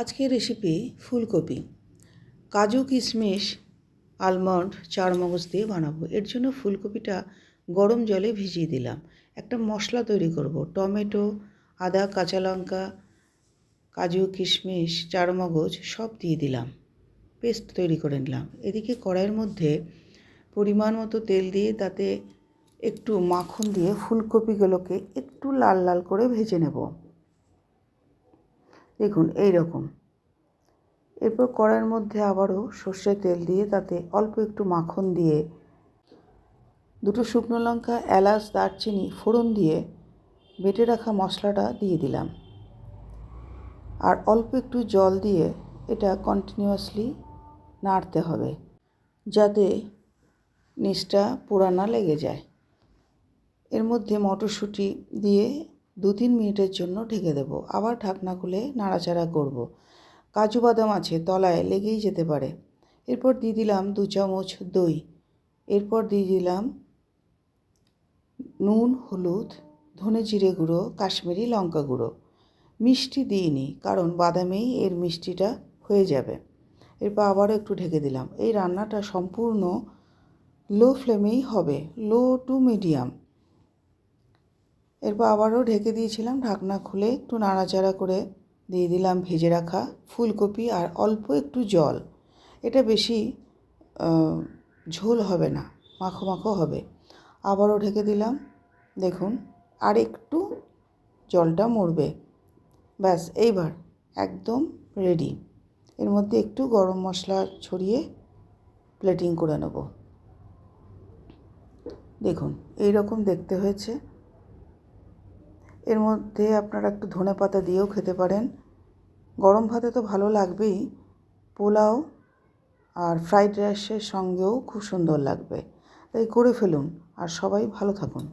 আজকের রেসিপি ফুলকপি। কাজু কিশমিশ আলমন্ড চার মগজ দিয়ে বানাবো। এর জন্য ফুলকপিটা গরম জলে ভিজিয়ে দিলাম। একটা মশলা তৈরি করব। টমেটো, আদা, কাঁচা লঙ্কা, কাজু কিশমিশ চার মগজ সব দিয়ে দিলাম। পেস্ট তৈরি করে নিলাম। এদিকে কড়াইয়ের মধ্যে পরিমাণ মতো তেল দিয়ে তাতে একটু মাখন দিয়ে ফুলকপিগুলোকে একটু লাল লাল করে ভেজে নেব। দেখুন এই রকম এরপর কড়াইয়ের মধ্যে আবারও সর্ষের তেল দিয়ে তাতে অল্প একটু মাখন দিয়ে দুটো শুকনো লঙ্কা, এলাচ, দারচিনি, ফোড়ন দিয়ে বেটে রাখা মশলাটা দিয়ে দিলাম। আর অল্প একটু জল দিয়ে এটা কন্টিনিউয়াসলি নাড়তে হবে যাতে নিচটা পোড়া না লেগে যায়। এর মধ্যে মটরশুঁটি দিয়ে দু তিন মিনিটের জন্য ঢেকে দেবো। আবার ঢাকনা খুলে নাড়াচাড়া করব। কাজু বাদাম আছে, তলায় লেগেই যেতে পারে। এরপর দিয়ে দিলাম দু চামচ দই। এরপর দিয়ে দিলাম নুন, হলুদ, ধনে জিরে গুঁড়ো, কাশ্মীরি লঙ্কা গুঁড়ো। মিষ্টি দিইনি, কারণ বাদামেই এর মিষ্টিটা হয়ে যাবে। এরপর আবারও একটু ঢেকে দিলাম। এই রান্নাটা সম্পূর্ণ লো ফ্লেমেই হবে, লো টু মিডিয়াম। এরপর আবারও ঢেকে দিয়েছিলাম ঢাকনা খুলে একটু নাড়াচাড়া করে। দিয়ে দিলাম ভেজে রাখা ফুলকপি আর অল্প একটু জল। এটা বেশি ঝোল হবে না, মাখো মাখো হবে। আবারও ঢেকে দিলাম। দেখুন, আর একটু জলটা মরবে। ব্যাস, এইবার একদম রেডি এর মধ্যে একটু গরম মশলা ছড়িয়ে প্লেটিং করে নেব। দেখুন এই রকম দেখতে হয়েছে। এর মধ্যে আপনারা একটু ধনে পাতা দিয়েও খেতে পারেন। গরম ভাতে তো ভালো লাগবেই। পোলাও আর ফ্রাইড রাইসের সঙ্গেও খুব সুন্দর লাগবে। তাই করে ফেলুন। আর সবাই ভালো থাকুন।